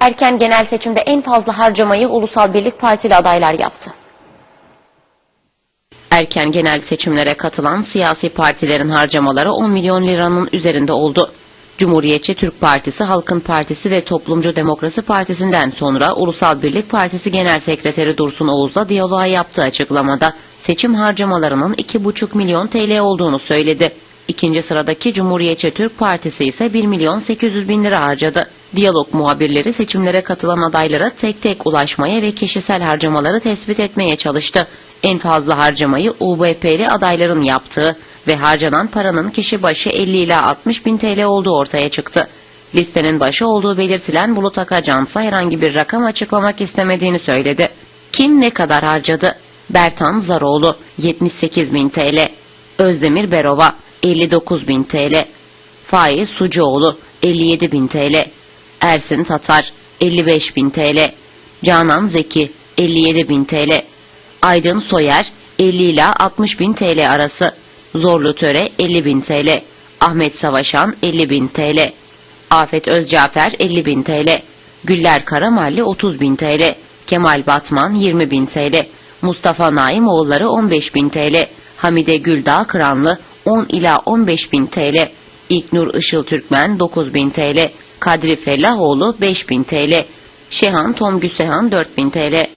Erken genel seçimde en fazla harcamayı Ulusal Birlik Partili adaylar yaptı. Erken genel seçimlere katılan siyasi partilerin harcamaları 10 milyon liranın üzerinde oldu. Cumhuriyetçi Türk Partisi, Halkın Partisi ve Toplumcu Demokrasi Partisi'nden sonra Ulusal Birlik Partisi Genel Sekreteri Dursun Oğuz'la diyaloğa yaptığı açıklamada seçim harcamalarının 2,5 milyon TL olduğunu söyledi. İkinci sıradaki Cumhuriyetçi Türk Partisi ise 1 milyon 800 bin lira harcadı. Diyalog muhabirleri seçimlere katılan adaylara tek tek ulaşmaya ve kişisel harcamaları tespit etmeye çalıştı. En fazla harcamayı UBP'li adayların yaptığı ve harcanan paranın kişi başı 50 ila 60 bin TL olduğu ortaya çıktı. Listenin başı olduğu belirtilen Bulut Akacan ise herhangi bir rakam açıklamak istemediğini söyledi. Kim ne kadar harcadı? Bertan Zaroğlu 78 bin TL, Özdemir Berova 59 bin TL, Faiz Sucuoğlu 57 bin TL, Ersin Tatar 55 bin TL, Canan Zeki 57 bin TL, Aydın Soyer 50 ila 60 bin TL arası, Zorlu Töre 50 bin TL, Ahmet Savaşan 50 bin TL, Afet Özcafer 50 bin TL, Güller Karamalli 30 bin TL, Kemal Batman 20 bin TL, Mustafa Naimoğulları 15 bin TL, Hamide Güldağ Kıranlı 10 ila 15 bin TL, İlknur Işıl Türkmen 9 bin TL, Kadri Fellahoğlu 5 bin TL, Şehan Tom Güsehan 4 bin TL.